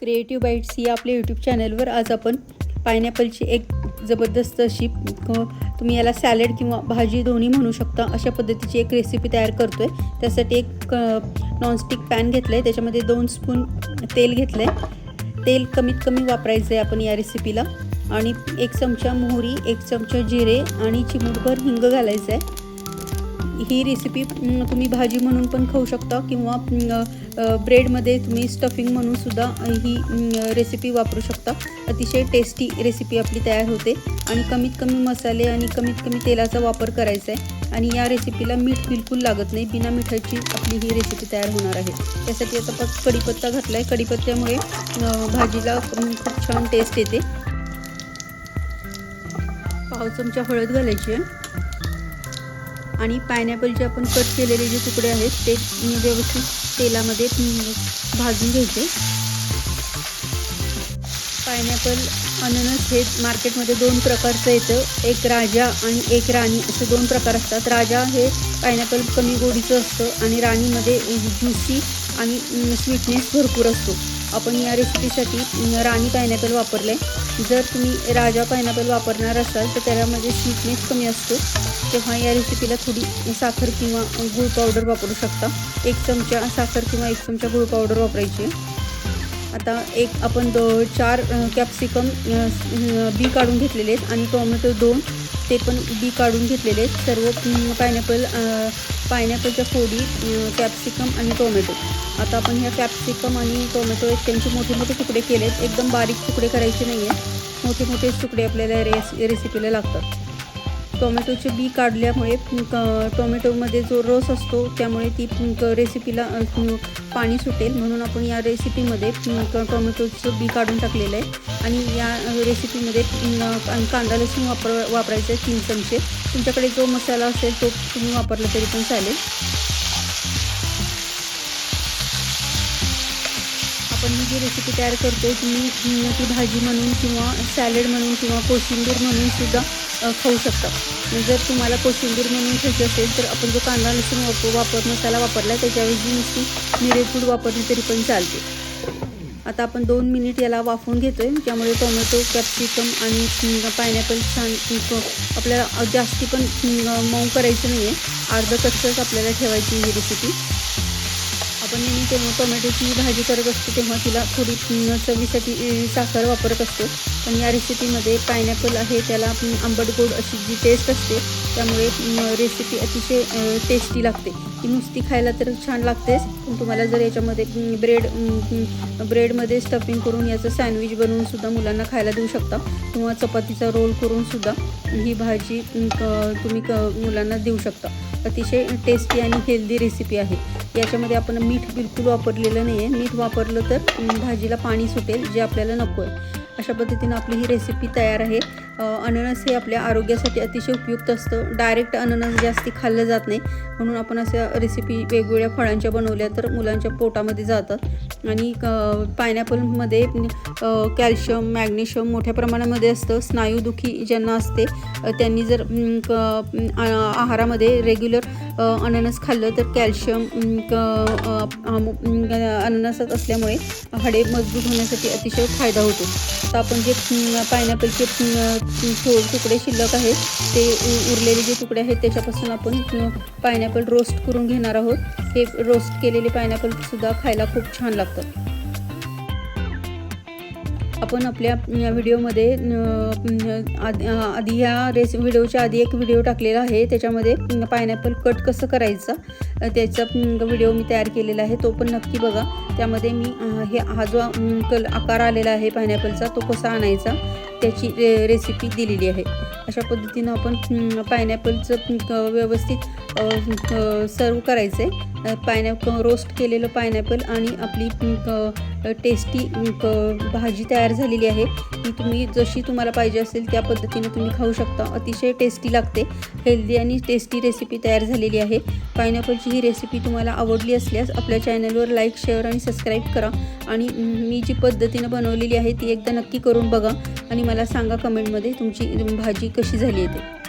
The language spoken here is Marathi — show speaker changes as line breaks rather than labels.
क्रिएटिव्ह बाईट्स या आपल्या यूट्यूब चॅनलवर आज आपण पायनॅपलची एक जबरदस्त अशी तुम्ही याला सॅलड किंवा भाजी दोन्ही म्हणू शकता अशा पद्धतीची एक रेसिपी तयार करतो आहे त्यासाठी एक नॉनस्टिक पॅन घेतलं आहे त्याच्यामध्ये दोन स्पून तेल घेतलं आहे तेल कमीत कमी वापरायचं आहे आपण या रेसिपीला आणि एक चमचा मोहरी एक चमचा जिरे आणि चिमूटभर हिंग घालायचं आहे ही रेसिपी तुम्ही भाजी म्हणून पण खाऊ शकता किंवा ब्रेडमध्ये तुम्ही स्टफिंग म्हणून सुद्धा ही रेसिपी वापरू शकता. अतिशय टेस्टी रेसिपी आपली तयार होते. आणि कमीत कमी मसाले आणि कमीत कमी तेलाचा वापर करायचा आहे. आणि या रेसिपीला मीठ बिलकुल लागत नाही. बिना मिठाची आपली ही रेसिपी तयार होणार आहे. त्यासाठी आता प कढीपत्ता घातला आहे कढीपत्त्यामुळे भाजीला खूप छान टेस्ट येते. पाव चमचा हळद घालायची आहे. आणि पायनॅपलचे आपण कट केलेले जे तुकडे आहेत ते व्यवस्थित तेलामध्ये भाजून घ्यायचे. पायनॅपल अननस हे मार्केटमध्ये दोन प्रकारचं येतं. एक राजा आणि एक राणी असे दोन प्रकार असतात. राजा हे पायनॅपल कमी गोडीचं असतं आणि राणीमध्ये ज्युसी आणि स्वीटनेस भरपूर असतो. आपण या रेसिपीसाठी राणी पायनॅपल वापरलं. आहे जर तुम्ही राजा पायनॅपल वापरणार असाल तर त्याच्यामध्ये स्वीटनेस कमी असतो. तेव्हा या रेसिपीला थोडी साखर किंवा गूळ पावडर वापरू शकता. एक चमचा साखर किंवा एक चमचा गूळ पावडर वापरायची. आता एक आपण दो चार कॅप्सिकम बी काढून घेतलेले आहेत. आणि टोमॅटो दोन ते पण बी काढून घेतलेले आहेत. सर्व पायनॅपल पायनॅपलच्या फोडी कॅप्सिकम आणि टोमॅटो आता आपण ह्या कॅप्सिकम आणि टोमॅटो आहेत त्यांचे मोठे मोठे तुकडे केले आहेत. एकदम बारीक तुकडे करायचे नाही आहेत मोठे मोठे तुकडे आपल्याला रेस रेसिपीला लागतात. टोमॅटोचे बी काढल्यामुळे टोमॅटोमध्ये जो रस असतो त्यामुळे ती रेसिपीला पाणी सुटेल म्हणून आपण या रेसिपीमध्ये टोमॅटोचं बी काढून टाकलेलं आहे. आणि या रेसिपीमध्ये कांदा लसूण वापर वापरायचं आहे तीन चमचे. तुमच्याकडे जो मसाला असेल तो तुम्ही वापरला तरी पण चालेल. आपण ही जी रेसिपी तयार करतो तुम्ही ती भाजी म्हणून किंवा सॅलड म्हणून किंवा कोशिंबीर म्हणून सुद्धा खाऊ शकता जर तुम्हाला कोशिंबीर म्हणून खायची असेल तर आपण जो कांदा लसूण वापर वापर मसाला वापरला त्याच्याऐवजी नुसती मिरेपूड वापरली तरी पण चालते. आता आपण दोन मिनिट याला वाफवून घेतो आहे त्यामुळे टोमॅटो कॅप्सिकम आणि पायनॅपल छान आपल्याला जास्ती पण मऊ करायचं नाही आहे अर्ध कच्चंच आपल्याला ठेवायची ही रेसिपी आपण जेव्हा तेव्हा टोमॅटोची भाजी करत असतो तेव्हा तिला थोडी चवीसाठी साखर वापरत असतो. पण या रेसिपीमध्ये पायनॅपल आहे त्याला आंबट गोड अशी जी टेस्ट असते त्यामुळे रेसिपी अतिशय टेस्टी लागते. ती नुसती खायला तर छान लागतेच पण तुम्हाला जर याच्यामध्ये ब्रेड ब्रेडमध्ये स्टफिंग करून याचं सँडविच बनवून सुद्धा मुलांना खायला देऊ शकता किंवा चपातीचा रोल करून सुद्धा ही भाजी क- तुम्ही क मुलांना देऊ शकता. अतिशय टेस्टी आणि हेल्दी रेसिपी आहे. याच्यामध्ये आपण मीठ बिलकुल वापरलेलं नाही आहे मीठ वापरलं तर भाजीला पाणी सुटेल जे आपल्याला नको आहे अशा पद्धतीनं आपली ही रेसिपी तयार आहे. अननस हे आपल्या आरोग्यासाठी अतिशय उपयुक्त असतं. डायरेक्ट अननस जास्ती खाल्लं जात नाही. म्हणून आपण अशा रेसिपी वेगवेगळ्या फळांच्या बनवल्या तर मुलांच्या पोटामध्ये जातात आणि पायनॅपलमध्ये कॅल्शियम मॅग्नेशियम मोठ्या प्रमाणामध्ये असतं. स्नायूदुखी ज्यांना असते त्यांनी जर क- आहारामध्ये रेग्युलर अननस खाल्लं तर कॅल्शियम क- अननसात असल्यामुळे हाडे मजबूत होण्यासाठी अतिशय फायदा होतो. आता आपण जे पायनॅपलचे थोडे तुकडे शिल्लक आहेत ते उ- उरलेले जे तुकडे आहेत त्याच्यापासून आपण पायनॅपल रोस्ट करून घेणार आहोत. हे रोस्ट केलेले पायनॅपलसुद्धा खायला खूप छान लागतात आपण आपल्या या व्हिडिओमध्ये आधी आधी ह्या रेसि व्हिडिओच्या आधी एक व्हिडिओ टाकलेला आहे. त्याच्यामध्ये पायनॅपल कट कसं करायचं त्याचा व्हिडिओ मी तयार केलेला आहे. तो पण नक्की बघा. त्यामध्ये मी हे हा जो कल आकार आलेला आहे पायनॅपलचा तो कसा आणायचा त्याची रे रेसिपी दिलेली आहे. अशा पद्धतीनं आपण पायनॅपलचं व्यवस्थित सर्व करायचं आहे पायनॅप रोस्ट केलेलं पायनॅपल आणि आपली टेस्टी भाजी तयार झालेली आहे. ती तुम्ही जशी तुम्हाला पाहिजे असेल त्या पद्धतीने तुम्ही खाऊ शकता. अतिशय टेस्टी लागते. हेल्दी आणि टेस्टी रेसिपी तयार झालेली आहे. पायनॅपलची ही रेसिपी तुम्हाला आवडली असल्यास आपल्या चॅनलवर लाईक शेअर आणि सबस्क्राईब करा. आणि मी जी पद्धतीनं बनवलेली आहे ती एकदा नक्की करून बघा. आणि मला सांगा कमेंटमध्ये तुमची भाजी कशी झाली आहे ते.